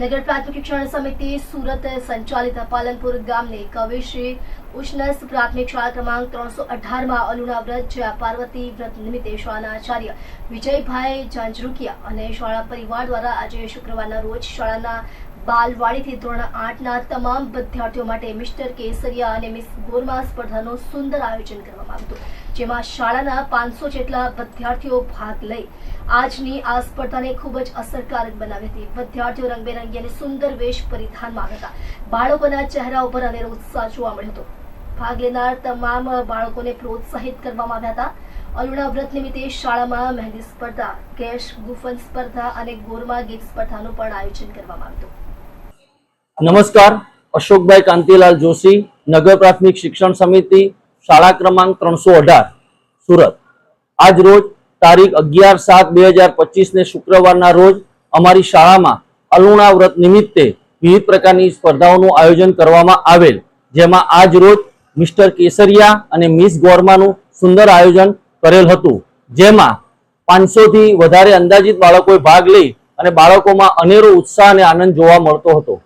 નગર પ્રાથમિક શિક્ષણ સમિતિ સુરત સંચાલિત પાલનપુર ગામની કવિશ્રી ઉષ્ણસ પ્રાથમિક શાળા ક્રમાંક ત્રણસો અઢારમાં અલુણા વ્રત જયા પાર્વતી વ્રત નિમિત્તે શાળાના આચાર્ય વિજયભાઈ જાંજરૂકિયા અને શાળા પરિવાર દ્વારા આજે શુક્રવારના રોજ શાળાના બાલવાડીથી ધોરણ આઠના તમામ વિદ્યાર્થીઓ માટે મિસ્ટર કેસરિયા અને મિસ ગોરમા સ્પર્ધાનું સુંદર આયોજન કરવામાં આવ્યું જેમાં શાળાના પાંચસો જેટલા વિદ્યાર્થીઓ ભાગ લઈ આજની આ સ્પર્ધાને ખૂબ જ અસરકારક બનાવી હતી. વિદ્યાર્થીઓ રંગબેરંગી અને સુંદર વેશ પરિધાનમાં આવ્યા હતા. બાળકોના ચહેરા ઉપર અનેરો ઉત્સાહ જોવા મળ્યો હતો. ભાગ લેનાર તમામ બાળકોને પ્રોત્સાહિત કરવામાં આવ્યા હતા. અરુણા વ્રત નિમિત્તે શાળામાં મહેંદી સ્પર્ધા, કેશ ગુફન સ્પર્ધા અને ગોરમા ગીત સ્પર્ધાનું પણ આયોજન કરવામાં આવ્યું હતું. નમસ્કાર, અશોકભાઈ કાંતિલાલ જોશી, નગર પ્રાથમિક શિક્ષણ સમિતિ, શાળા ક્રમાંક ત્રણસો અઢાર, સુરત. આજ રોજ તારીખ અગિયાર સાત બે હજાર પચીસને શુક્રવારના રોજ અમારી શાળામાં અલુણા વ્રત નિમિત્તે વિવિધ પ્રકારની સ્પર્ધાઓનું આયોજન કરવામાં આવેલ, જેમાં આજ રોજ મિસ્ટર કેસરિયા અને મિસ ગોરમાનું સુંદર આયોજન કરેલ હતું, જેમાં પાંચસોથી વધારે અંદાજિત બાળકોએ ભાગ લઈ અને બાળકોમાં અનેરો ઉત્સાહ અને આનંદ જોવા મળતો હતો.